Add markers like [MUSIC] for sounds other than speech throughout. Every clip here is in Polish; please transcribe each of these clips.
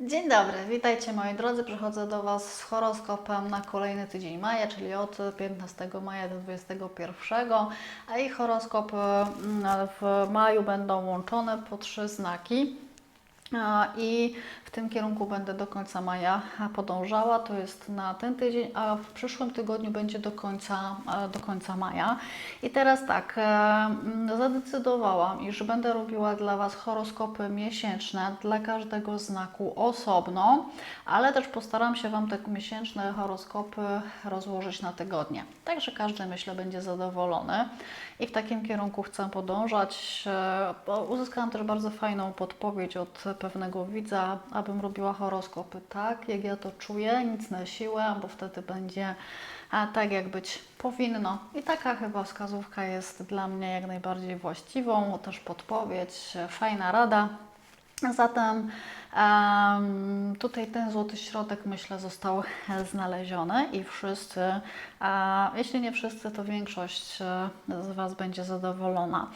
Dzień dobry, witajcie moi drodzy. Przychodzę do Was z horoskopem na kolejny tydzień maja, czyli od 15 maja do 21. A i horoskop mm, w maju będą łączone po trzy znaki. I w tym kierunku będę do końca maja podążała. To jest na ten tydzień, a w przyszłym tygodniu będzie do końca, e, do końca maja. I teraz tak, e, zadecydowałam, iż będę robiła dla Was horoskopy miesięczne dla każdego znaku osobno, ale też postaram się Wam te miesięczne horoskopy rozłożyć na tygodnie. Także każdy, myślę, będzie zadowolony. I w takim kierunku chcę podążać. E, Uzyskałam też bardzo fajną podpowiedź od pewnego widza, abym robiła horoskopy tak, jak ja to czuję, nic na siłę, bo wtedy będzie tak, jak być powinno. I taka chyba wskazówka jest dla mnie jak najbardziej właściwą, też podpowiedź, e, fajna rada. Zatem em, tutaj ten złoty środek, myślę, został [LAUGHS] znaleziony i wszyscy, jeśli nie wszyscy, to większość e, z Was będzie zadowolona.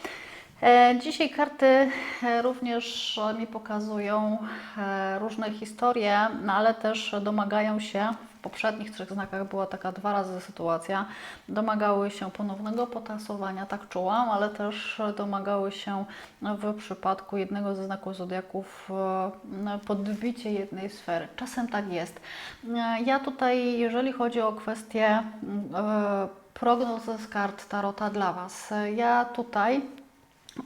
E, Dzisiaj karty e, również mi pokazują e, różne historie, no ale też domagają się, w poprzednich trzech znakach była taka dwa razy sytuacja, domagały się ponownego potasowania, tak czułam, ale też domagały się w przypadku jednego ze znaków zodiaków podbicie jednej sfery. Czasem tak jest. Ja tutaj, jeżeli chodzi o kwestię e, prognozy z kart Tarota dla Was, ja tutaj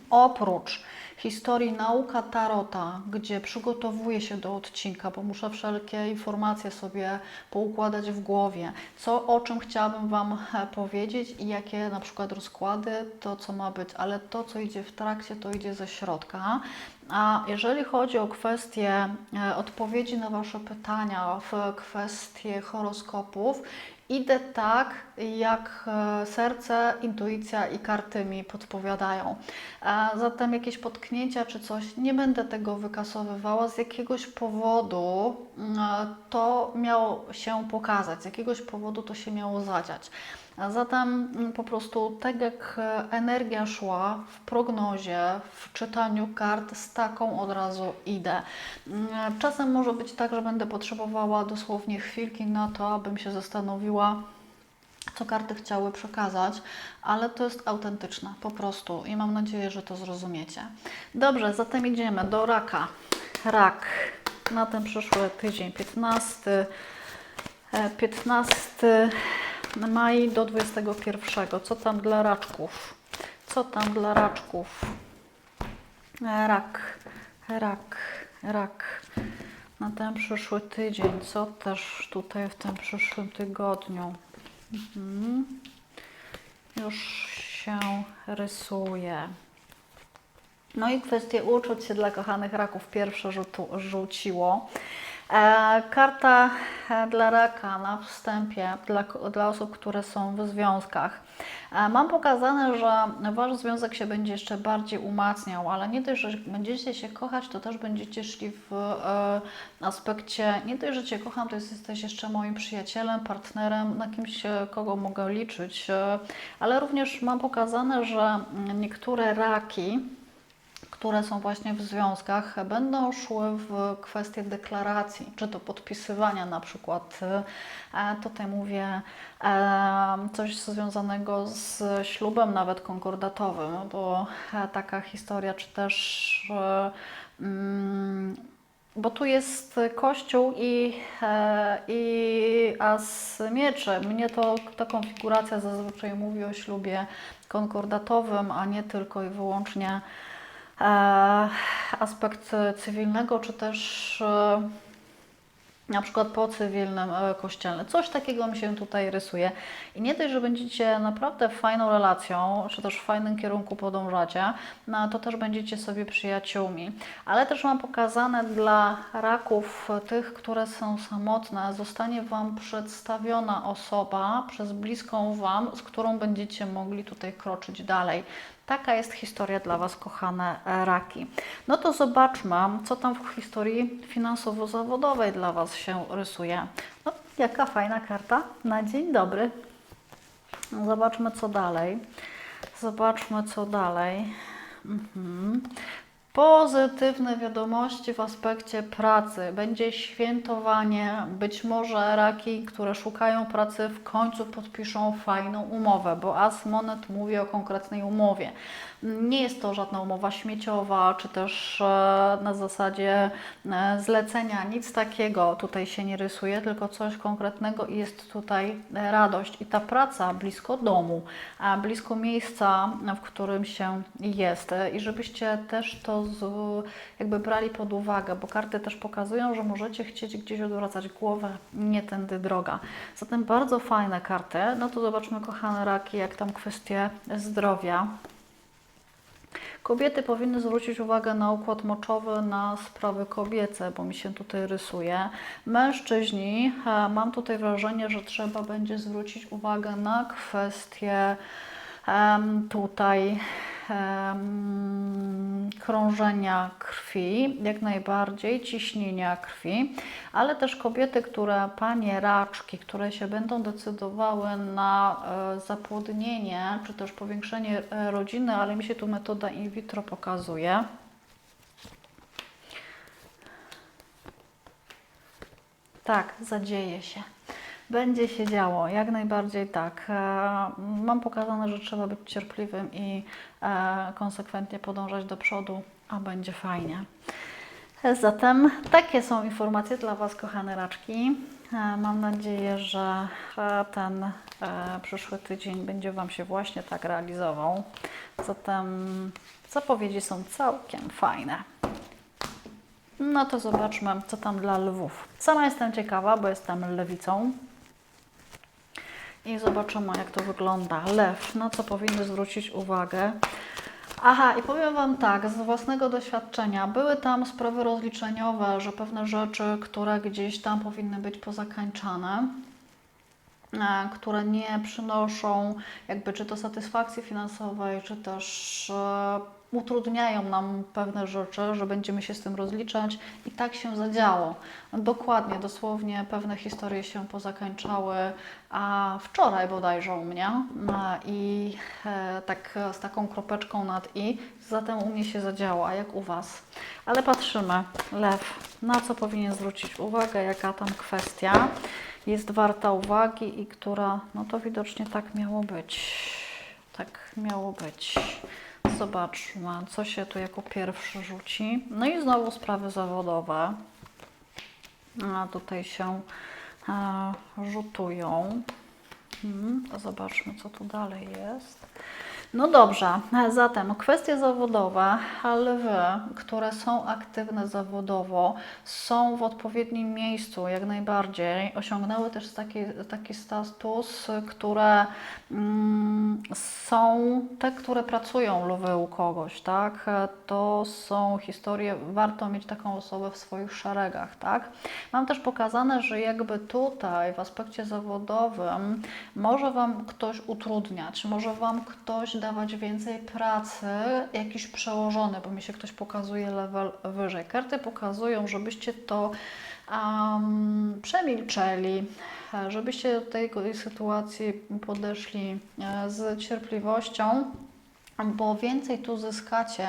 Oprócz historii nauka Tarota, gdzie przygotowuję się do odcinka, bo muszę wszelkie informacje sobie poukładać w głowie, co, o czym chciałabym Wam e, powiedzieć i jakie na przykład rozkłady, to co ma być, ale to, co idzie w trakcie, to idzie ze środka. A jeżeli chodzi o kwestie e, odpowiedzi na Wasze pytania, w kwestie horoskopów, Idę tak, jak e, serce, intuicja i karty mi podpowiadają. A Zatem jakieś potknięcia czy coś, nie będę tego wykasowywała. Z jakiegoś powodu mm, to miało się pokazać, z jakiegoś powodu to się miało zadziać. A Zatem mm, po prostu tak jak e, energia szła w prognozie, w czytaniu kart, z taką od razu idę. Mm, Czasem może być tak, że będę potrzebowała dosłownie chwilki na to, abym się zastanowiła, co karty chciały przekazać, ale to jest autentyczne po prostu i mam nadzieję, że to zrozumiecie. Dobrze, zatem idziemy do raka. Rak na ten przyszły tydzień 15. e, 15 maj do 21. Co tam dla raczków? Co tam dla raczków? Rak, rak, rak. Na ten przyszły tydzień, co też tutaj w tym przyszłym tygodniu? Mhm. Już się rysuje. No i kwestie uczuć się dla kochanych raków pierwsze rzuciło. E, karta e, dla raka na wstępie, dla, dla osób, które są w związkach. E, mam pokazane, że Wasz związek się będzie jeszcze bardziej umacniał, ale nie dość, że będziecie się kochać, to też będziecie szli w e, aspekcie, nie dość, że Cię kocham, to jest, jesteś jeszcze moim przyjacielem, partnerem, na kimś, kogo mogę liczyć, ale również mam pokazane, że mm, niektóre raki, które są właśnie w związkach, będą szły w kwestię deklaracji, czy to podpisywania na przykład. E, Tutaj mówię e, coś związanego z ślubem, nawet konkordatowym, bo e, taka historia, czy też. mm, bo tu jest kościół i, i as mieczy. Mnie to ta konfiguracja zazwyczaj mówi o ślubie konkordatowym, a nie tylko i wyłącznie aspekt cywilnego, czy też e, na przykład po cywilnym e, kościelnym. Coś takiego mi się tutaj rysuje. I nie dość, że będziecie naprawdę fajną relacją, czy też w fajnym kierunku podążacie, no to też będziecie sobie przyjaciółmi. Ale też mam pokazane dla raków, tych, które są samotne, zostanie Wam przedstawiona osoba przez bliską Wam, z którą będziecie mogli tutaj kroczyć dalej. Taka jest historia dla Was, kochane e, raki. No to zobaczmy, co tam w historii finansowo-zawodowej dla Was się rysuje. No, jaka fajna karta na dzień dobry. Zobaczmy, co dalej. Zobaczmy, co dalej. Mhm. Pozytywne wiadomości w aspekcie pracy. Będzie świętowanie. Być może raki, które szukają pracy, w końcu podpiszą fajną umowę, bo As Monet mówi o konkretnej umowie. Nie jest to żadna umowa śmieciowa, czy też e, na zasadzie e, zlecenia. Nic takiego tutaj się nie rysuje, tylko coś konkretnego i jest tutaj e, radość. I ta praca blisko domu, blisko miejsca, w którym się jest. I żebyście też to z, jakby brali pod uwagę, bo karty też pokazują, że możecie chcieć gdzieś odwracać głowę, nie tędy droga. Zatem bardzo fajne karty. No to zobaczmy, kochane raki, jak tam kwestie zdrowia. Kobiety powinny zwrócić uwagę na układ moczowy, na sprawy kobiece, bo mi się tutaj rysuje. Mężczyźni, e, mam tutaj wrażenie, że trzeba będzie zwrócić uwagę na kwestie tutaj krążenia krwi, jak najbardziej, ciśnienia krwi, ale też kobiety, które, panie raczki, które się będą decydowały na e, zapłodnienie, czy też powiększenie e, rodziny, ale mi się tu metoda in vitro pokazuje. Tak, zadzieje się. Będzie się działo, jak najbardziej tak. E, Mam pokazane, że trzeba być cierpliwym i e, konsekwentnie podążać do przodu, a będzie fajnie. E, Zatem takie są informacje dla Was, kochane raczki. Mam nadzieję, że ten przyszły tydzień będzie Wam się właśnie tak realizował. Zatem zapowiedzi są całkiem fajne. No to zobaczmy, co tam dla lwów. Sama jestem ciekawa, bo jestem lewicą. I zobaczymy, jak to wygląda. Lew, na co powinny zwrócić uwagę. Aha, i powiem Wam tak, z własnego doświadczenia, były tam sprawy rozliczeniowe, że pewne rzeczy, które gdzieś tam powinny być pozakańczane, e, które nie przynoszą jakby czy to satysfakcji finansowej, czy też e, utrudniają nam pewne rzeczy, że będziemy się z tym rozliczać i tak się zadziało. Dokładnie, dosłownie pewne historie się pozakańczały, a wczoraj bodajże u mnie i e, tak z taką kropeczką nad i, zatem u mnie się zadziało, a jak u Was? Ale patrzymy, lew, na co powinien zwrócić uwagę, jaka tam kwestia jest warta uwagi i która, no to widocznie tak miało być. Tak miało być. Zobaczmy, co się tu jako pierwszy rzuci. No i znowu sprawy zawodowe. A tutaj się e, rzutują. Hmm, zobaczmy, co tu dalej jest. No dobrze, zatem kwestie zawodowe, lwy, które są aktywne zawodowo, są w odpowiednim miejscu, jak najbardziej. Osiągnęły też taki, taki status, które mm, są te, które pracują lwy u kogoś, tak? To są historie, warto mieć taką osobę w swoich szeregach, tak? Mam też pokazane, że jakby tutaj w aspekcie zawodowym może Wam ktoś utrudniać, może Wam ktoś dawać więcej pracy, jakiś przełożony, bo mi się ktoś pokazuje level wyżej. Karty pokazują, żebyście to um, przemilczeli, e, żebyście do tej sytuacji podeszli e, z cierpliwością bo więcej tu zyskacie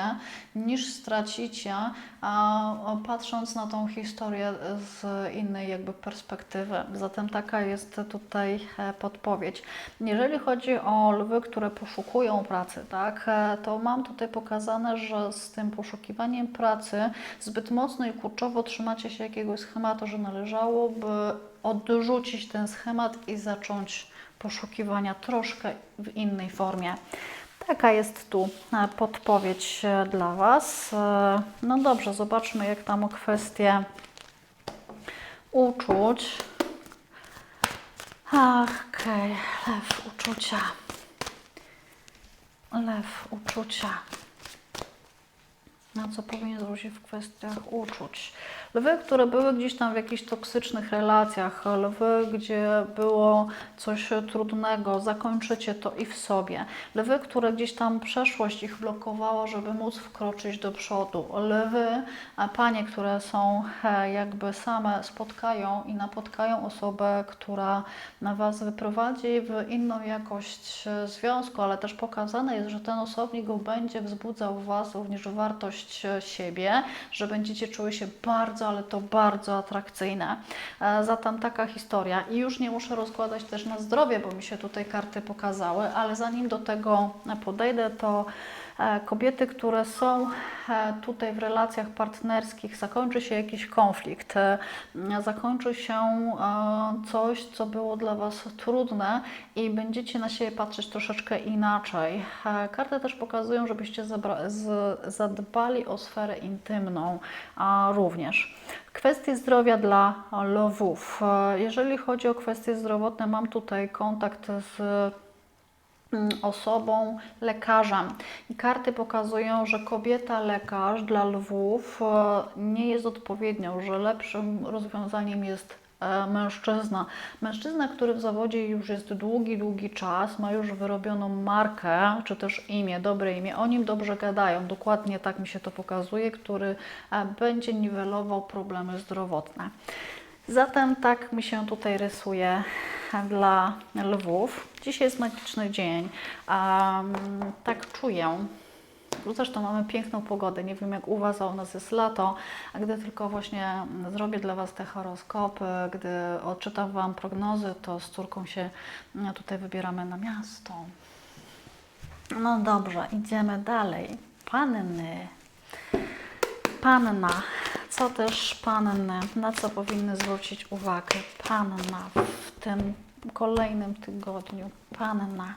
niż stracicie, a patrząc na tą historię z innej jakby perspektywy. Zatem taka jest tutaj e, podpowiedź. Jeżeli chodzi o lwy, które poszukują pracy, tak, e, to mam tutaj pokazane, że z tym poszukiwaniem pracy zbyt mocno i kurczowo trzymacie się jakiegoś schematu, że należałoby odrzucić ten schemat i zacząć poszukiwania troszkę w innej formie. Taka jest tu e, podpowiedź e, dla Was. E, No dobrze, zobaczmy jak tam kwestie uczuć. Okej, lew uczucia. Lew uczucia. Na co powinien zwrócić w kwestiach uczuć? Lwy, które były gdzieś tam w jakichś toksycznych relacjach, lwy, gdzie było coś trudnego, zakończycie to i w sobie. Lwy, które gdzieś tam przeszłość ich blokowała, żeby móc wkroczyć do przodu. Lwy, a panie, które są jakby same spotkają i napotkają osobę, która na Was wyprowadzi w inną jakość e, związku, ale też pokazane jest, że ten osobnik będzie wzbudzał w Was również wartość pewność e, siebie, że będziecie czuły się bardzo, ale to bardzo atrakcyjne. E, Zatem taka historia. I już nie muszę rozkładać też na zdrowie, bo mi się tutaj karty pokazały, ale zanim do tego podejdę, to kobiety, które są e, tutaj w relacjach partnerskich, zakończy się jakiś konflikt, e, zakończy się e, coś, co było dla Was trudne i będziecie na siebie patrzeć troszeczkę inaczej. E, Karty też pokazują, żebyście zadbali o sferę intymną również. Kwestie zdrowia dla lwów. E, Jeżeli chodzi o kwestie zdrowotne, mam tutaj kontakt z osobą, lekarzem. I karty pokazują, że kobieta lekarz dla lwów e, nie jest odpowiednią, że lepszym rozwiązaniem jest e, mężczyzna. Mężczyzna, który w zawodzie już jest długi, długi czas, ma już wyrobioną markę, czy też imię, dobre imię, o nim dobrze gadają, dokładnie tak mi się to pokazuje, który e, będzie niwelował problemy zdrowotne. Zatem tak mi się tutaj rysuje dla lwów. Dzisiaj jest magiczny dzień. Um, tak czuję. Zresztą mamy piękną pogodę. Nie wiem jak u Was, a u nas jest lato. A gdy tylko właśnie zrobię dla Was te horoskopy, gdy odczytam Wam prognozy, to z córką się no, tutaj wybieramy na miasto. No dobrze, idziemy dalej. Panny. Panna. Co też panny, na co powinny zwrócić uwagę? Panna w tym kolejnym tygodniu. Panna.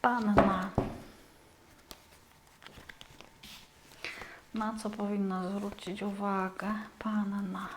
Panna. Na co powinna zwrócić uwagę? Panna.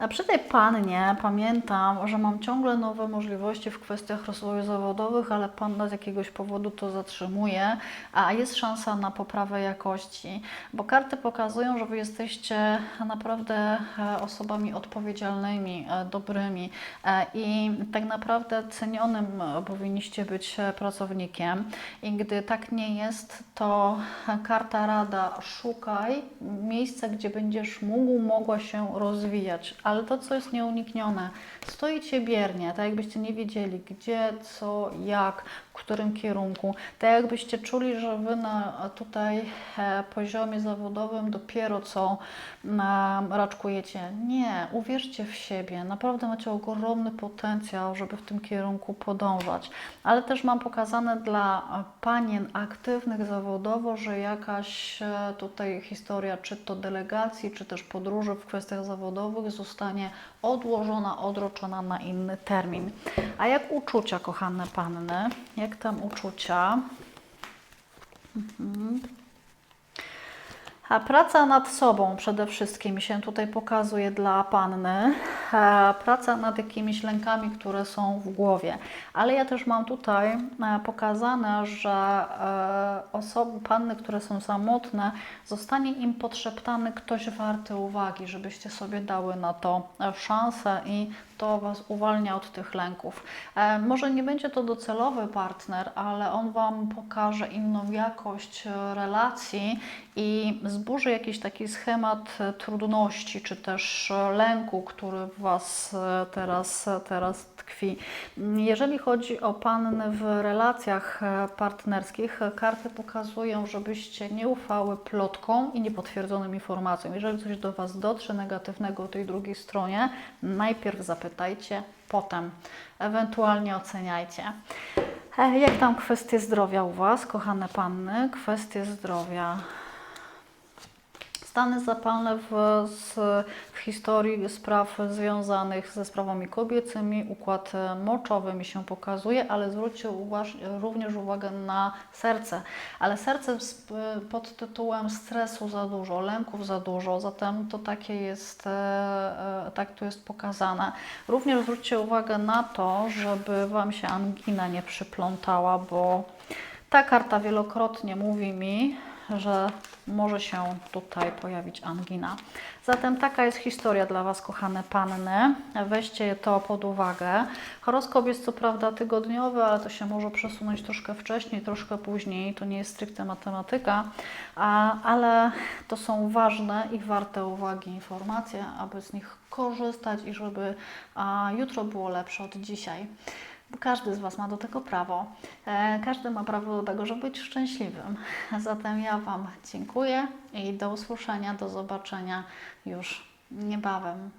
A przy tej pannie pamiętam, że mam ciągle nowe możliwości w kwestiach rozwoju zawodowych, ale panna z jakiegoś powodu to zatrzymuje, a jest szansa na poprawę jakości, bo karty pokazują, że Wy jesteście naprawdę e, osobami odpowiedzialnymi, e, dobrymi e, i tak naprawdę cenionym powinniście być pracownikiem. I gdy tak nie jest, to karta rada szukaj miejsca, gdzie będziesz mógł, mogła się rozwijać. Ale to, co jest nieuniknione, stoicie biernie, tak jakbyście nie wiedzieli gdzie, co, jak, którym kierunku. Tak jakbyście czuli, że Wy na tutaj e, poziomie zawodowym dopiero co raczkujecie. Nie, uwierzcie w siebie. Naprawdę macie ogromny potencjał, żeby w tym kierunku podążać. Ale też mam pokazane dla panien aktywnych zawodowo, że jakaś e, tutaj historia, czy to delegacji, czy też podróży w kwestiach zawodowych zostanie odłożona, odroczona na inny termin. A jak uczucia, kochane panny? Jak tam uczucia? Mhm. A praca nad sobą przede wszystkim się tutaj pokazuje dla panny. Praca nad jakimiś lękami, które są w głowie. Ale ja też mam tutaj e, pokazane, że e, osoby, panny, które są samotne, zostanie im podszeptany ktoś warty uwagi, żebyście sobie dały na to e, szansę i to Was uwalnia od tych lęków. E, może nie będzie to docelowy partner, ale on Wam pokaże inną jakość e, relacji i zburzy jakiś taki schemat e, trudności, czy też lęku, który w Was teraz, teraz tkwi. Jeżeli chodzi o panny w relacjach partnerskich, karty pokazują, żebyście nie ufały plotkom i niepotwierdzonym informacjom. Jeżeli coś do Was dotrze negatywnego o tej drugiej stronie, najpierw zapytajcie, potem ewentualnie oceniajcie. E, Jak tam kwestie zdrowia u Was, kochane panny? Kwestie zdrowia. Stany zapalne w, z, w historii spraw związanych ze sprawami kobiecymi, układ e, moczowy mi się pokazuje, ale zwróćcie uważ, również uwagę na serce. Ale serce z, pod tytułem stresu za dużo, lęków za dużo, zatem to takie jest, e, e, tak tu jest pokazane. Również zwróćcie uwagę na to, żeby Wam się angina nie przyplątała, bo ta karta wielokrotnie mówi mi, że może się tutaj pojawić angina. Zatem taka jest historia dla Was, kochane panny. Weźcie to pod uwagę. Horoskop jest co prawda tygodniowy, ale to się może przesunąć troszkę wcześniej, troszkę później. To nie jest stricte matematyka, ale to są ważne i warte uwagi informacje, aby z nich korzystać i żeby jutro było lepsze od dzisiaj. Każdy z Was ma do tego prawo. E, Każdy ma prawo do tego, żeby być szczęśliwym. [LAUGHS] Zatem ja Wam dziękuję i do usłyszenia, do zobaczenia już niebawem.